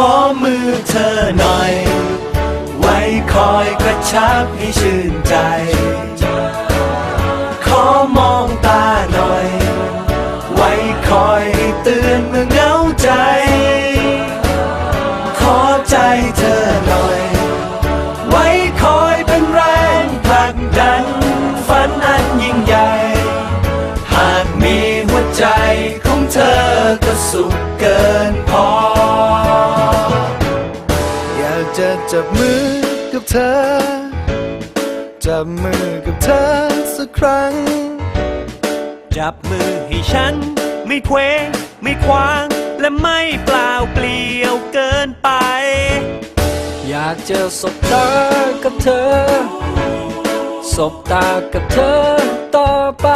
ขอมือเธอหน่อย ไว้คอยกระชับให้ชื่นใจ จับมือกับเธอ จับมือกับเธอสักครั้ง จับมือให้ฉัน ไม่เคว้งไม่คว้าง และไม่เปล่าเปลี่ยวเกินไป อยากเจะสบตากับเธอ สบตากับเธอต่อไป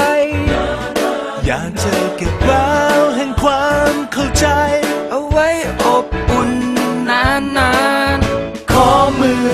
อยากเจะเก็บราวแห่งความเข้าใจ เอาไว้อบอุ่นนานา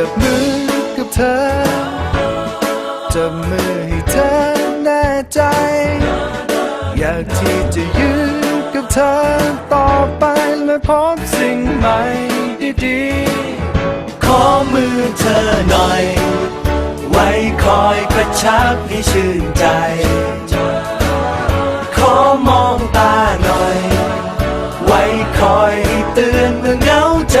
จับมือกับเธอ จับมือให้เธอแน่ใจ อยากที่จะยืนกับเธอต่อไปและพบสิ่งใหม่ดีๆ ขอมือเธอหน่อย ไว้คอยกระชับให้ชื่นใจ ขอมองตาหน่อย ไว้คอยเตือนเมื่อเหงาใจ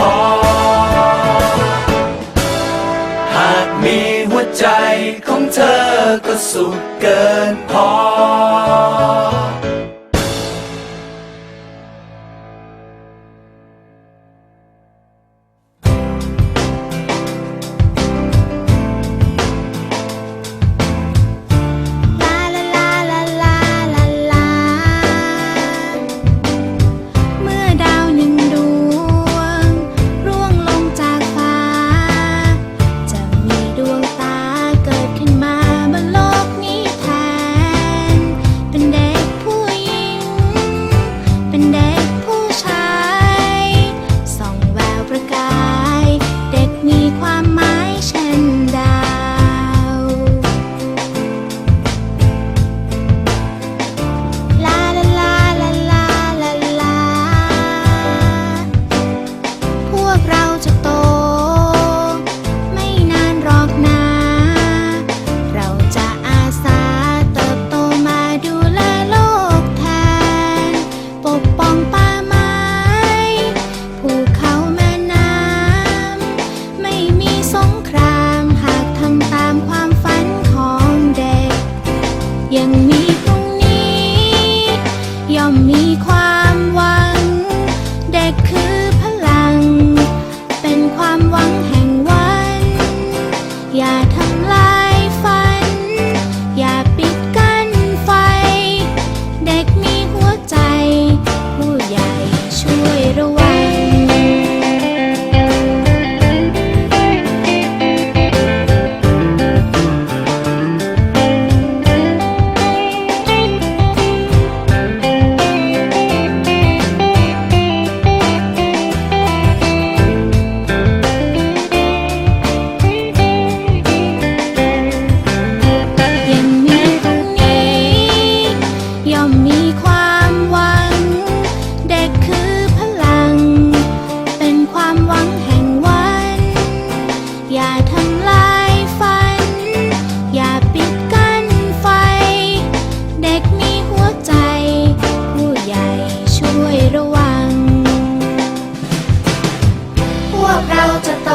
อ ของเธอก็สุดเกินพอ ย่อมมีความ อย่าทำลายฝัอย่าปิดกั้นไฟ เด็กมีหัวใจ ผู้ใหญ่ช่วยระวัง พวกเราจะโต